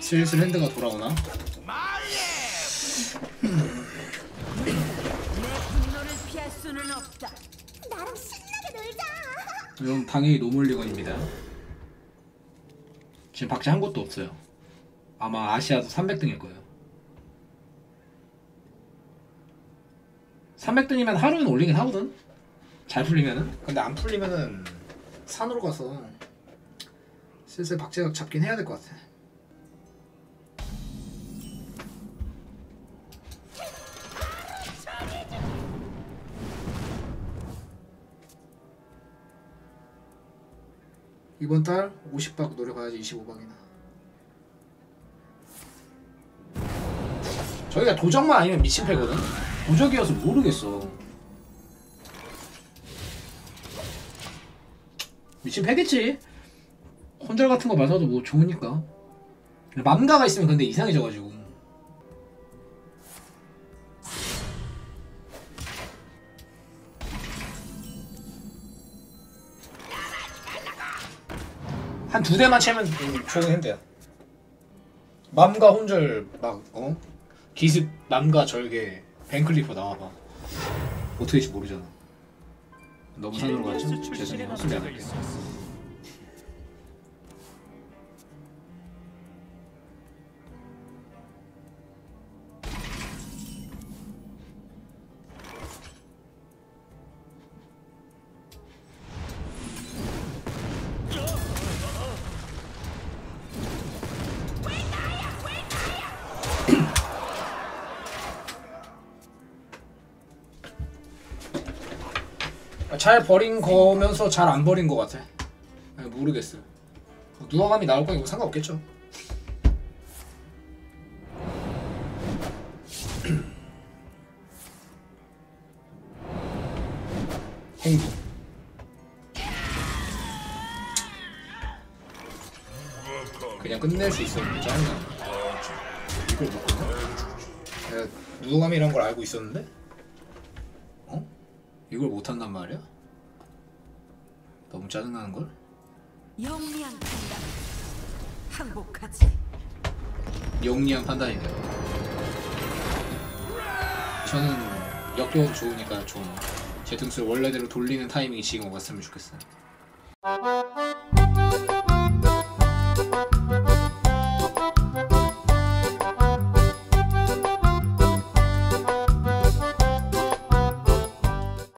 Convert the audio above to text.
슬슬 핸드가 돌아오나? 이건 당연히 노멀리건입니다. 지금 박제 한 곳도 없어요. 아마 아시아도 300등일 거예요. 300등이면 하루는 올리긴 하거든. 잘 풀리면은. 근데 안 풀리면은 산으로 가서 슬슬 박제각 잡긴 해야 될 것 같아. 이번 달 50박 노려봐야지 25박이나. 저희가 도적만 아니면 미친 패거든. 도적이어서 모르겠어. 미친 패겠지. 혼절 같은 거 맞아도 뭐 좋으니까. 맘가가 있으면 근데 이상해져가지고. 한 두 대만 채면 음, 좋은 핸드야. 맘과 혼절 막 어? 기습 맘과 절개 벤클리퍼 나와봐. 어떻게 될지 모르잖아. 너무 산으로 갔죠? 죄송해요. 헛소리 안 할게요. 잘 버린 거면서 잘 안 버린 거 같아. 아, 모르겠어. 누워감이 나올 거니까 상관없겠죠. 행복. 그냥 끝낼 수 있었는데 짜증나. 이걸 못 끝내? 내가 누워감이란 걸 알고 있었는데? 어? 이걸 못한단 말이야? 너무 짜증나는 걸? 영리한 판단. 항복하지. 영리한 판단이네요. 저는 역겨워도 좋으니까 좀 제 등수를 원래대로 돌리는 타이밍이 지금 왔으면 좋겠어요.